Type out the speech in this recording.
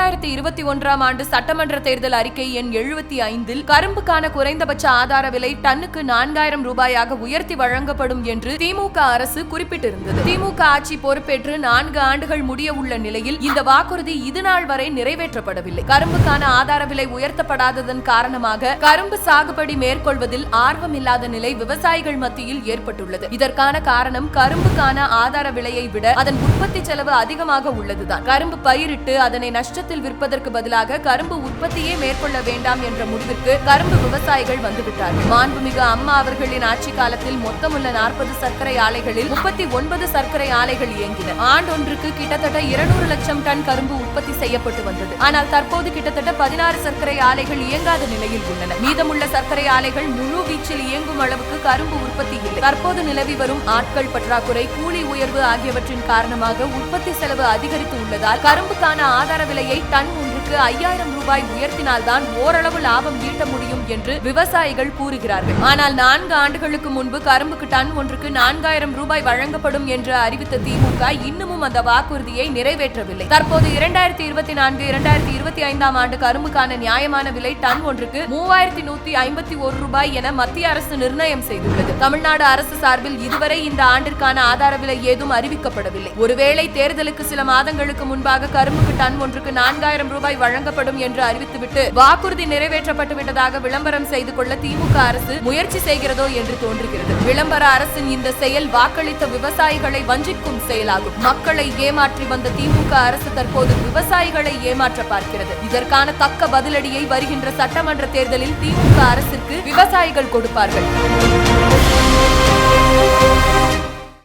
இரண்டாயிரத்தி இருபத்தி ஒன்றாம் ஆண்டு சட்டமன்ற தேர்தல் அறிக்கை எண் எழுபத்தி ஐந்தில் கரும்புக்கான குறைந்தபட்ச ஆதார விலை டன்னுக்கு நான்காயிரம் ரூபாயாக உயர்த்தி வழங்கப்படும் என்று திமுக அரசு குறிப்பிட்டிருந்தது. திமுக ஆட்சி பொறுப்பேற்று நான்கு ஆண்டுகள் முடிய உள்ள நிலையில் இந்த வாக்குறுதி இதுநாள் வரை நிறைவேற்றப்படவில்லை. கரும்புக்கான ஆதார விலை உயர்த்தப்படாததன் காரணமாக கரும்பு சாகுபடி மேற்கொள்வதில் ஆர்வம் இல்லாத நிலை விவசாயிகள் மத்தியில் ஏற்பட்டுள்ளது. இதற்கான காரணம் கரும்புக்கான ஆதார விலையை விட அதன் உற்பத்தி செலவு அதிகமாக உள்ளதுதான். கரும்பு பயிரிட்டு அதனை நஷ்டத்தில் விற்பதற்கு பதிலாக கரும்பு உற்பத்தியே மேற்கொள்ள வேண்டாம் என்ற முடிவிற்கு கரும்பு விவசாயிகள் வந்துவிட்டார்கள். மாண்புமிகு அம்மா அவர்களின் ஆட்சி காலத்தில் மொத்தமுள்ள நாற்பது சர்க்கரை ஆலைகளில் முப்பத்தி ஒன்பது சர்க்கரை ஆலைகள் இயங்கின. ஆண்டொன்றுக்கு கிட்டத்தட்ட இருநூறு லட்சம் டன் கரும்பு உற்பத்தி செய்யப்பட்டு வந்தது. ஆனால் தற்போது கிட்டத்தட்ட பதினாறு சர்க்கரை ஆலைகள் இயங்காத நிலையில் உள்ளன. மீதமுள்ள சர்க்கரை ஆலைகள் முழு வீச்சில் இயங்கும் அளவுக்கு கரும்பு உற்பத்தி இல்லை. தற்போது நிலவி வரும் ஆட்கள் பற்றாக்குறை கூலி உயர்வு ஆகியவற்றின் காரணமாக உற்பத்தி செலவு அதிகரித்து உள்ளதால் கரும்புக்கான ஆதார விலையை டன் ஏக்கருக்கு ஐயாயிரம் ரூபாய் உயர்த்தினால்தான் ஓரளவு லாபம் ஈட்ட முடியும் என்று விவசாயிகள் கூறுகிறார்கள். ஆனால் நான்கு ஆண்டுகளுக்கு முன்பு கரும்புக்கு டன் ஒன்றுக்கு நான்காயிரம் ரூபாய் வழங்கப்படும் என்று அறிவித்த திமுக இன்னமும் அந்த வாக்குறுதியை நிறைவேற்றவில்லை. தற்போது இரண்டாயிரத்தி இருபத்தி நான்கு இரண்டாயிரத்தி இருபத்தி ஐந்தாம் ஆண்டு கரும்புக்கான நியாயமான விலை டன் ஒன்றுக்கு மூவாயிரத்தி நூத்தி ஐம்பத்தி ஒரு ரூபாய் என மத்திய அரசு நிர்ணயம் செய்துள்ளது. தமிழ்நாடு அரசு சார்பில் இதுவரை இந்த ஆண்டிற்கான ஆதார விலை ஏதும் அறிவிக்கப்படவில்லை. ஒருவேளை தேர்தலுக்கு சில மாதங்களுக்கு முன்பாக கரும்புக்கு டன் ஒன்றுக்கு நான்காயிரம் ரூபாய் வழங்கப்படும் என்று அறிவித்துவிட்டு வாக்குறுதி நிறைவேற்றப்பட்டு விட்டதாக விளம்பரம் செய்து கொள்ள திமுக அரசு முயற்சி செய்கிறதோ என்று தோன்றுகிறது. விளம்பர அரசின் இந்த செயல் வாக்களித்த விவசாயிகளை வஞ்சிக்கும் செயலாகும். மக்களை ஏமாற்றி வந்த திமுக அரசு தற்போது விவசாயிகளை ஏமாற்ற பார்க்கிறது. இதற்கான தக்க பதிலடியை வருகின்ற சட்டமன்ற தேர்தலில் திமுக அரசிற்கு விவசாயிகள் கொடுப்பார்கள்.